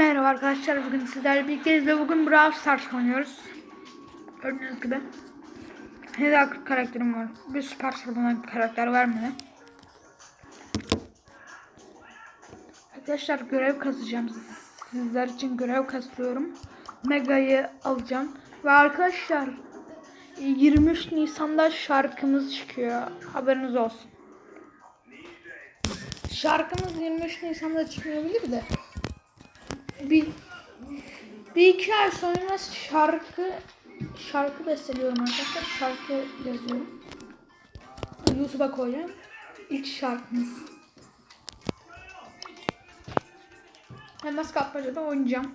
Merhaba arkadaşlar bugün sizlerle birlikteyiz ve bugün Brawl Stars oynuyoruz. Gördüğünüz gibi. Hedal karakterim var. Bir Supercell bana karakter vermedi. Arkadaşlar görev kasacağım. Siz- Sizler için görev kasıyorum. Mega'yı alacağım. Ve arkadaşlar 23 Nisan'da şarkımız çıkıyor. Haberiniz olsun. Şarkımız 23 Nisan'da çıkmayabilir de bir bir iki ay sonra şarkı şarkı besteliyorum arkadaşlar. Şarkı yazıyorum. YouTube'a koyacağım. İlk şarkımız. Elmas Kapmaca'da oynayacağım.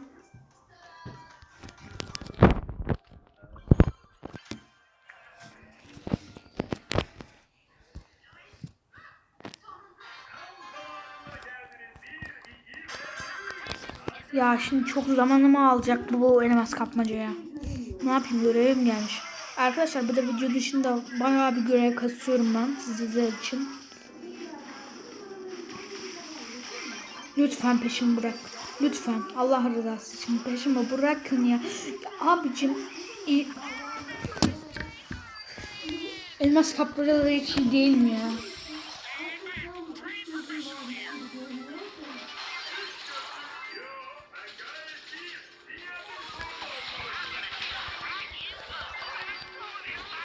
Ya şimdi çok zamanımı alacak bu, bu elmas kapmaca ya. Ne yapayım görevim gelmiş. Arkadaşlar bu da video dışında bayağı bir görev kasıyorum ben sizler için. Lütfen peşimi bırak. Lütfen Allah rızası için peşimi bırakın ya. ya abicim. Elmas kapmaca da hiç iyi değil mi ya?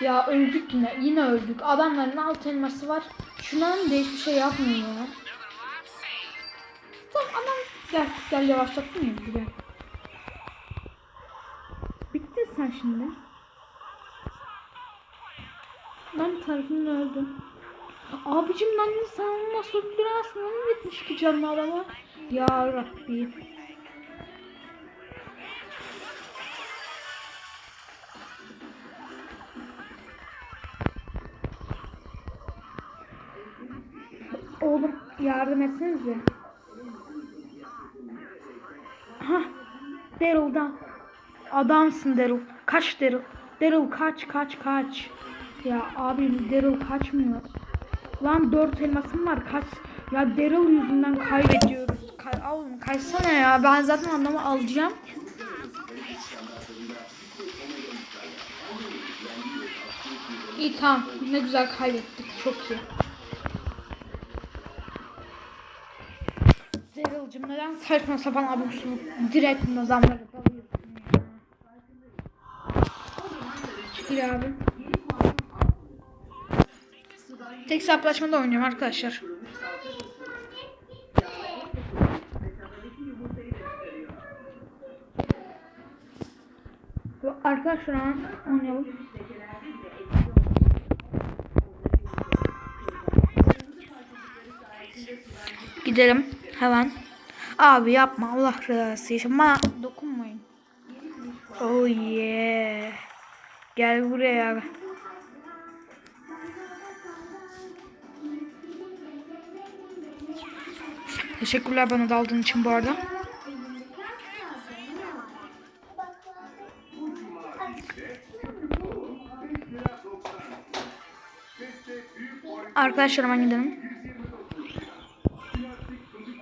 Ya öldük yine. Yine öldük. Adamların alt elması var. Şunların da hiçbir şey yapmıyor ya. Tamam adam gel gel yavaşlattın ya gel. Bitti sen şimdi. Ben tarafından öldüm. Abicim lan sen nasıl öldüremezsin? Onun bitmiş ki canlı adama. Ya Rabbi. Oğlum yardım etsenize. Hah. Daryl'dan. Adamsın Daryl. Kaç Daryl. Daryl kaç kaç kaç. Ya abim Daryl kaçmıyor. Lan dört elmasım var kaç. Ya Daryl yüzünden kaybediyoruz. Kay oğlum kaçsana ya. Ben zaten adamı alacağım. İyi tamam. Ne güzel kaybettik. Çok iyi. Daryl'cım neden saçma sapan abuk subuk direkt adamları dalıyorsun ya. Çekil abi. Tek hesaplaşmada oynuyorum arkadaşlar. Arkadaşlar oynayalım. Gidelim hemen. Abi yapma Allah rızası için bana dokunmayın. Oh yeah. Gel buraya. Teşekkürler bana daldığın için bu arada. Arkadaşlar hemen gidelim.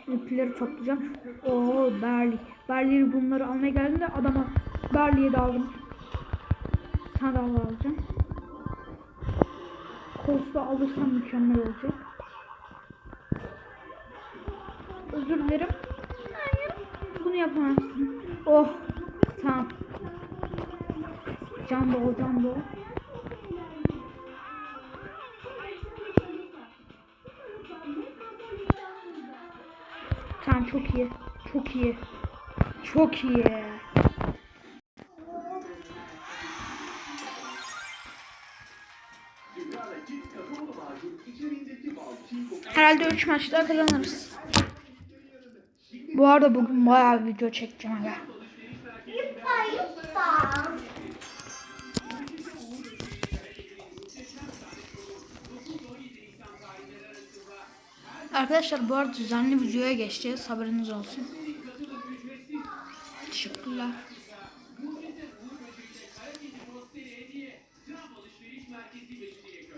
İpleri toplayacağım. Oo Berli. Berli'yi bunları almaya geldim de adama Berli'ye daldım. Sana da alacağım. Kolsu alırsam mükemmel olacak. Özür dilerim. Hayır. Bunu yapamazsın. Oh. Tamam. Can bol can bol. Tamam çok iyi. Çok iyi. Çok iyi. Herhalde 3 maçta kazanırız. Bu arada bugün bayağı video çekeceğim aga. Arkadaşlar bu arada düzenli videoya geçeceğiz. Haberiniz olsun. Teşekkürler.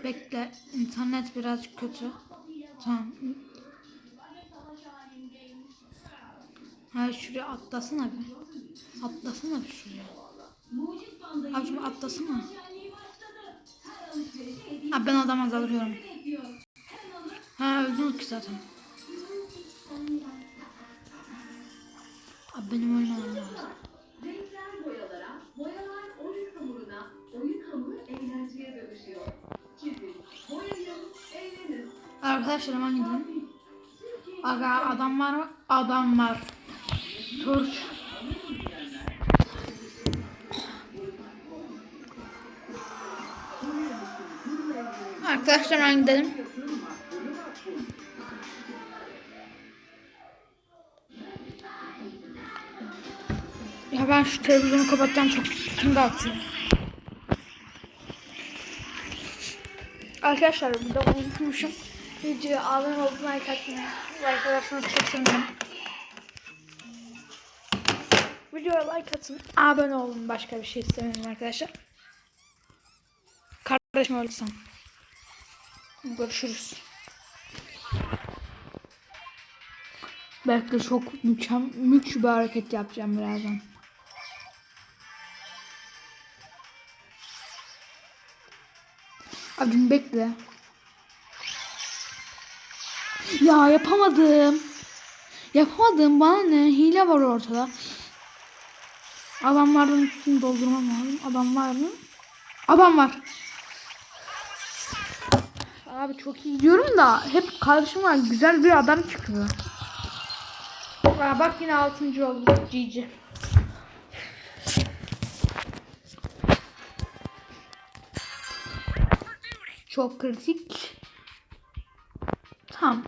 Bekle. internet biraz kötü. Tamam. Ha şuraya atlasana bir. Atlasana bir şuraya. Abicim atlasana. Abi ben adam azalıyorum. Ha öldün ki zaten. Abi benim oynamam lazım. Renkler boyalara, boyalar oyun hamuruna, oyun hamuru eğlenceye dönüşüyor. Çizin, boyayın, eğlenin. Arkadaşlar hemen gidelim. Aga adam var mı? Adam var. Search. Arkadaşlar hemen gidelim. Ben şu televizyonu kapatacağım çok kim dağıtıyor. Arkadaşlar bir de unutmuşum. Videoya abone olup like atmayı. Like atarsanız çok sevinirim. Videoya like atın. Abone olun. Başka bir şey istemiyorum arkadaşlar. Kardeşim ölsün. Görüşürüz. Belki çok mükemmel mük bir hareket yapacağım birazdan. Abim bekle. Ya yapamadım. Yapamadım. Bana ne? Hile var ortada. Adamlardan üstünü doldurmam lazım. Adam var mı? Adam var. Abi çok iyi diyorum da hep karşıma güzel bir adam çıkıyor. Aa, bak yine 6. oldu. GG. Çok kritik. Tamam.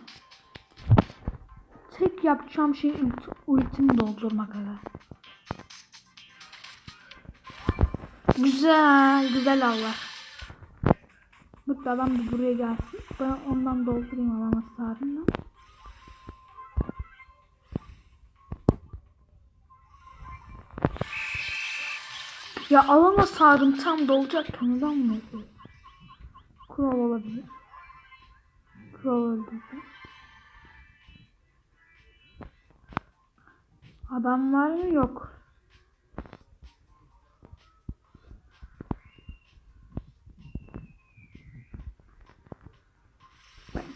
Tek yapacağım şey ult ultimi doldurmak kadar. Güzel, güzel Allah. Mutlu adam da buraya gelsin. Ben ondan doldurayım alama sarımla. Ya alama sarım tam dolacak neden mi? Kural olabilir. Kural öldürdü. Adam var mı? Yok.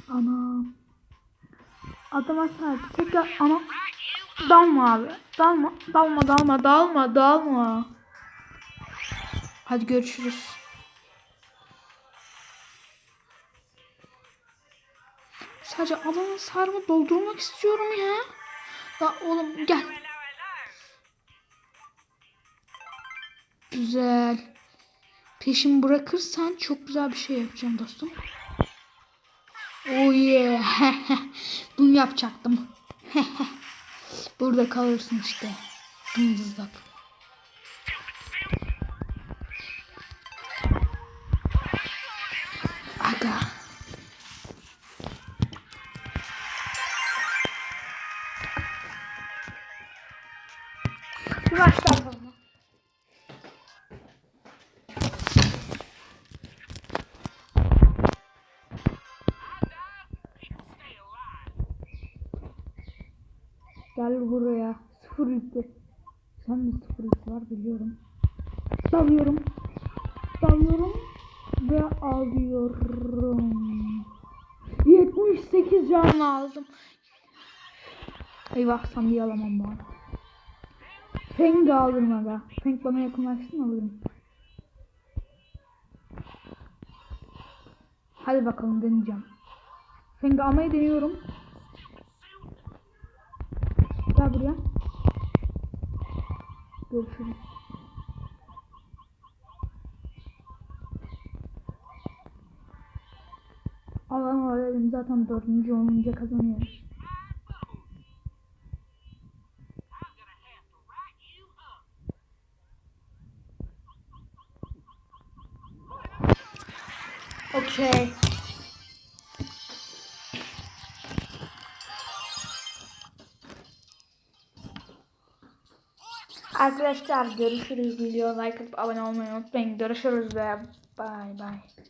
Anam. Adama sadece tekrar ana dalma abi. Dalma, dalma, dalma, dalma, dalma. Hadi görüşürüz. Sadece alanın sarımı doldurmak istiyorum ya. Ya oğlum gel. Güzel. Peşimi bırakırsan çok güzel bir şey yapacağım dostum. Oh yeah. Bunu yapacaktım. Burada kalırsın işte. Dımdızlak. Gel buraya. Sıfır yükle. Sen de sıfır yükle var biliyorum. Dalıyorum. Dalıyorum. Ve alıyorum. 78 can aldım. Eyvah Sami'yi alamam arada. Feng de alırım aga. Feng bana yakınlaşsın alırım. Hadi bakalım deneyeceğim. Feng'i almayı deniyorum. Gel buraya. Görüşürüz. Alan alalım zaten dördüncü olunca kazanıyoruz. Okay. Arkadaşlar görüşürüz. Video like atıp abone olmayı unutmayın. Görüşürüz ve bye bye.